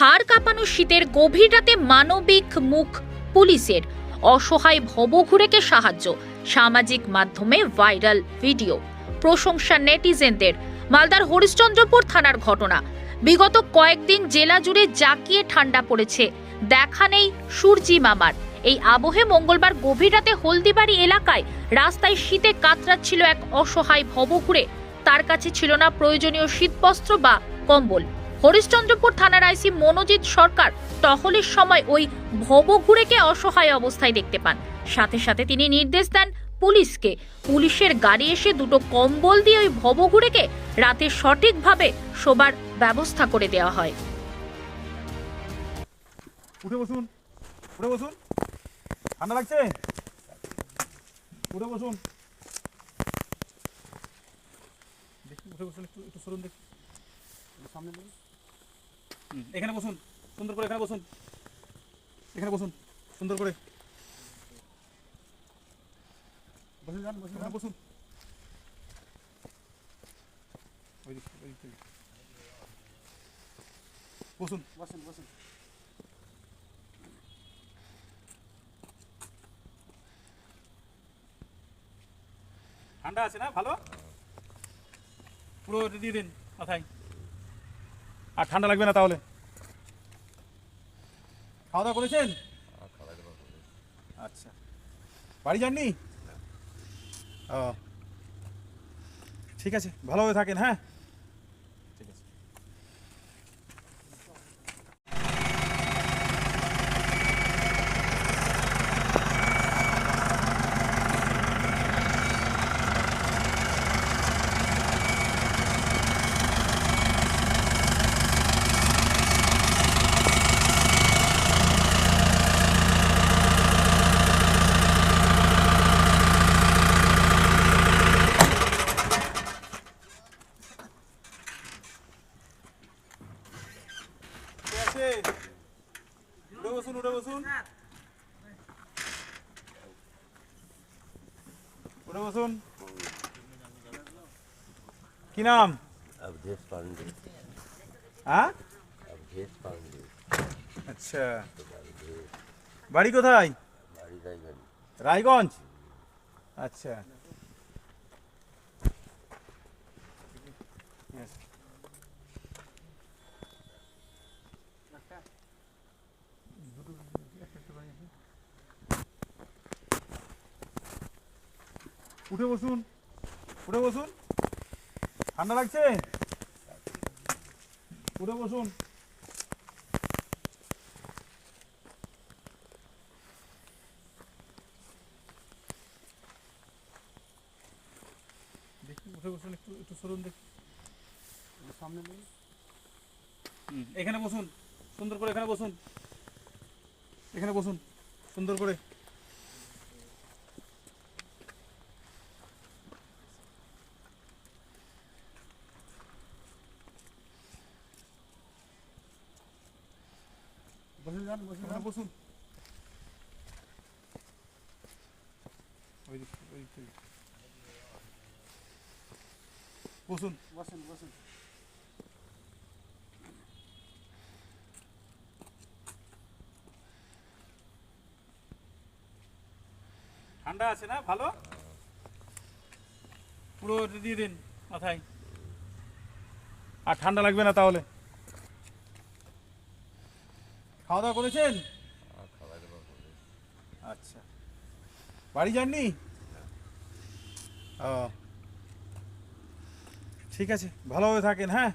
হাড় কাঁপানো শীতের গভীর রাতে মানবিক মুখ পুলিশের। অসহায় ভবঘুরেকে সাহায্য। সামাজিক মাধ্যমে ভাইরাল ভিডিও। প্রশংসা নেটিজেনদের। মালদার হরিশ্চন্দ্রপুর থানার ঘটনা। বিগত কয়েকদিন জেলা জুড়ে জাকিয়ে ঠান্ডা পড়েছে। দেখা নেই সূর্যি মামার। এই আবহে মঙ্গলবার গভীর রাতে হলদিবাড়ি এলাকায় রাস্তায় শীতে কাতরাচ্ছিল এক অসহায় ভবঘুরে। তার কাছে ছিল না প্রয়োজনীয় শীতবস্ত্র বা কম্বল। হরিশ্চন্দ্রপুর থানার আইসি মনোজিৎ সরকার টহলের সময় ওই ভবঘুরেকে অসহায় অবস্থায় দেখতে পান। সাথে সাথে তিনি নির্দেশ দেন পুলিশকে। পুলিশের গাড়ি এসে দুটো কম্বল দিয়ে ওই ভবঘুরেকে রাতে সঠিকভাবে শোবার ব্যবস্থা করে দেওয়া হয়। উঠে বসুন উঠে বসুন। ঠান্ডা লাগছে? উঠে বসুন। দেখি উঠে বসুন একটু একটু সরুন দেখি। সামনে এখানে বসুন সুন্দর করে এখানে বসুন। এখানে বসুন সুন্দর করে। বসুন যান বসুন যান, বসুন। বসুন। বসুন বসুন। ঠান্ডা আছে না? ভালো? পুরো দিয়ে দিন মাথায়। আর ঠান্ডা লাগবে না তাহলে? খাওয়া দাওয়া করেছেন? আচ্ছা। বাড়ি যাননি? ও। ঠিক আছে ভালোভাবে থাকেন হ্যাঁ ঠিক আছে কে আছে উঠে বসুন উঠে বসুন উঠে বসুন কি নাম अवधेश पांडे হ্যাঁ अवधेश पांडे আচ্ছা বাড়ি কোথায় बाड़ी रायगंज রায়গঞ্জ আচ্ছা উঠে বসুন উঠে বসুন। ঠান্ডা লাগছে? উঠে বসুন। দেখি উঠে বসুন একটু একটু সরুন দেখি। সামনে এখানে বসুন সুন্দর করে এখানে বসুন। এখানে বসুন সুন্দর করে। বসুন যান বসুন যান। বসুন। ওই ওই বসুন। বসুন বসুন। ঠান্ডা আছে না? ভালো? পুরো দিয়ে দিন মাথায়। আর ঠান্ডা লাগবে না তাহলে। খাওয়া দাওয়া করেছেন? আচ্ছা। বাড়ি যাননি? ও। ঠিক আছে ভালোভাবে থাকেন হ্যাঁ?